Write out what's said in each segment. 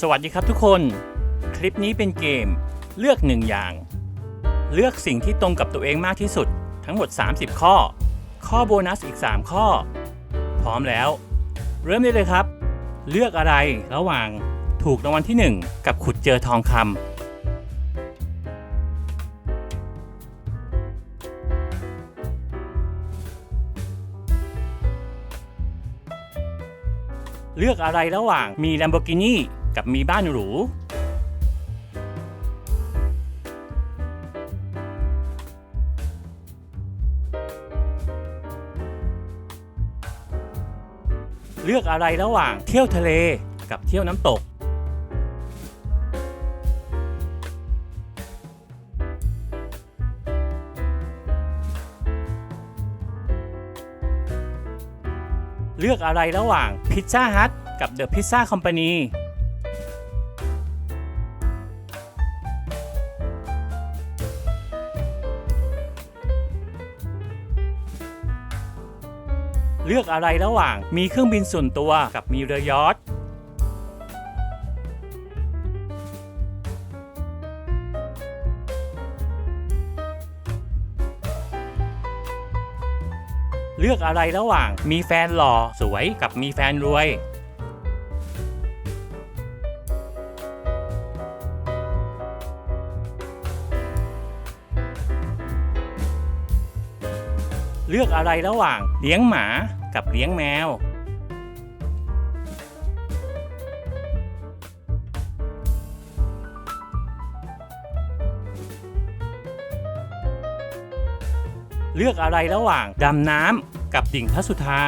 สวัสดีครับทุกคน คลิปนี้เป็นเกม เลือกหนึ่งอย่าง เลือกสิ่งที่ตรงกับตัวเองมากที่สุด ทั้งหมด 30 ข้อ ข้อโบนัสอีก 3 ข้อ พร้อมแล้ว เริ่มได้เลยครับ เลือกอะไรระหว่างถูกรางวัลที่ 1 กับขุดเจอทองคำเลือกอะไรระหว่างมี Lamborghini กับมีบ้านหรู เลือกอะไรระหว่างเที่ยวทะเลกับเที่ยวน้ำตกเลือกอะไรระหว่างพิซซ่าฮัทกับเดอะพิซซ่าคอมพานี เลือกอะไรระหว่างมีเครื่องบินส่วนตัวกับมีเรือยอทเลือกอะไรระหว่างมีแฟนหล่อสวยกับมีแฟนรวย เลือกอะไรระหว่างเลี้ยงหมากับเลี้ยงแมว เลือกอะไรระหว่างดำน้ำกับดิ่งพระสุธา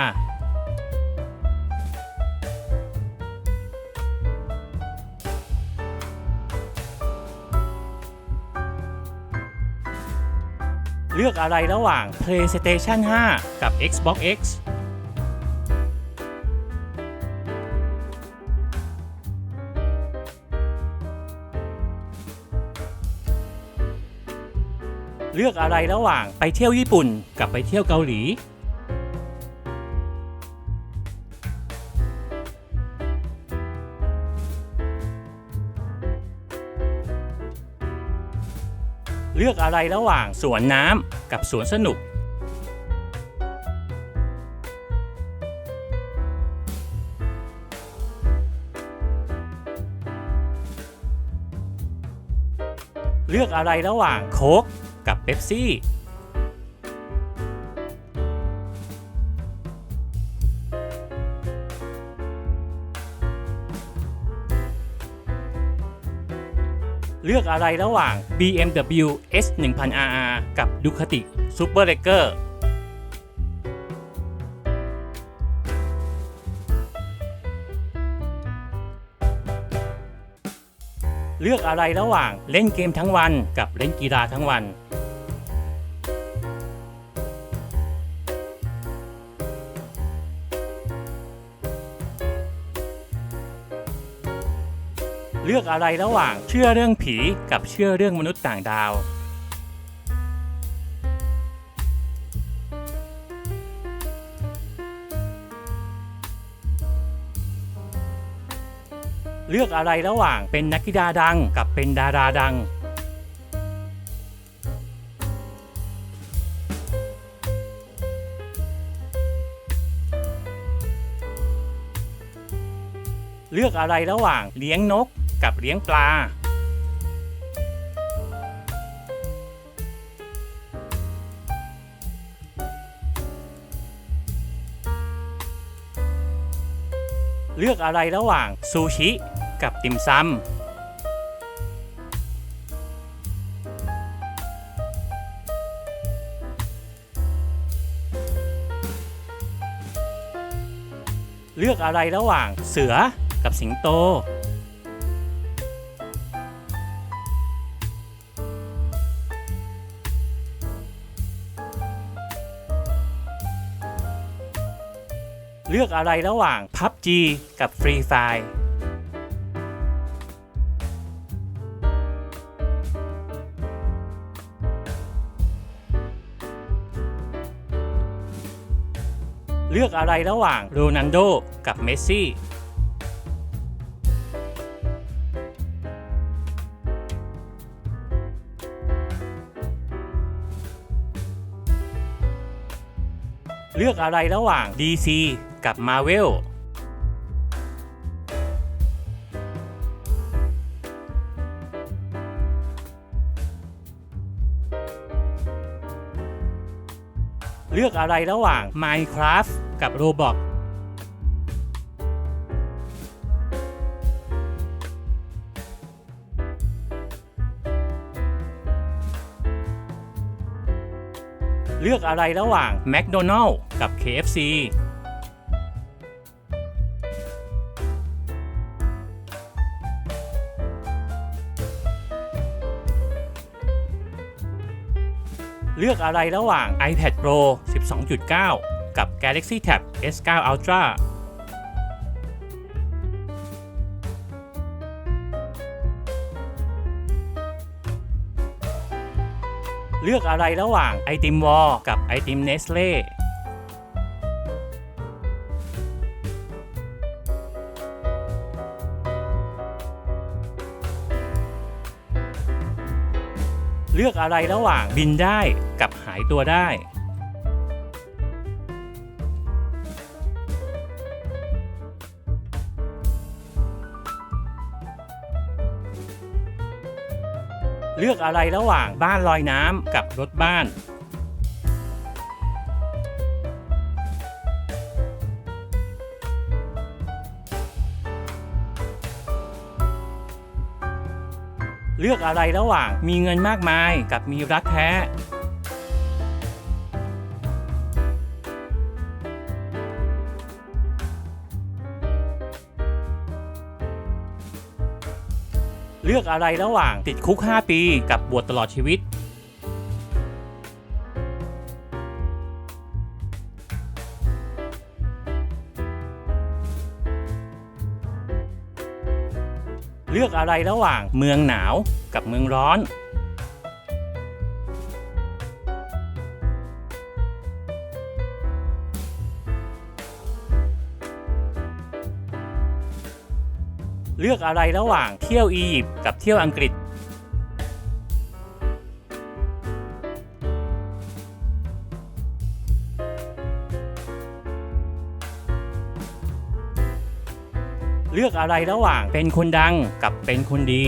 เลือกอะไรระหว่าง PlayStation 5 กับ Xbox X เลือกอะไรระหว่างไปเที่ยวญี่ปุ่นกับไปเที่ยวเกาหลี เลือกอะไรระหว่างสวนน้ำกับสวนสนุก เลือกอะไรระหว่างโค้กกับเบปซี่ เลือกอะไรระหว่าง BMW S 1 0 0 0 RR กับ Ducati Super l e g g e r เลือกอะไรระหว่างเล่นเกมทั้งวันกับเล่นกีฬาทั้งวัน เลือกอะไรระหว่างเชื่อเรื่องผีกับเชื่อเรื่องมนุษย์ต่างดาว เลือกอะไรระหว่างเป็นนักกีฬาดังกับเป็นดาราดัง เลือกอะไรระหว่างเลี้ยงนก กับเลี้ยงปลา เลือกอะไรระหว่างซูชิกับติ่มซำเลือกอะไรระหว่างเสือกับสิงโต เลือกอะไรระหว่าง PUBG กับ Free Fire เลือกอะไรระหว่างโรนันโดกับเมสซี่เลือกอะไรระหว่าง DC กับ Marvel เลือกอะไรระหว่าง Minecraft กับ Roblox เลือกอะไรระหว่าง McDonald's กับ KFC เลือกอะไรระหว่าง iPad Pro 12.9 กับ Galaxy Tab S9 Ultra เลือกอะไรระหว่างไอติมวอลกับไอติมเนสเล่ เลือกอะไรระหว่างบินได้กับหายตัวได้ เลือกอะไรระหว่างบ้านลอยน้ำกับรถบ้าน เลือกอะไรระหว่างมีเงินมากมายกับมีรักแท้ เลือกอะไรระหว่างติดคุก 5 ปีกับบวชตลอดชีวิต อกอะไรระหว่างเมืองหนาวกับเมืองร้อน เลือกอะไรระหว่างเที่ยวอียิปต์กับเที่ยวอังกฤษ เลือกอะไรระหว่างเป็นคนดังกับเป็นคนดี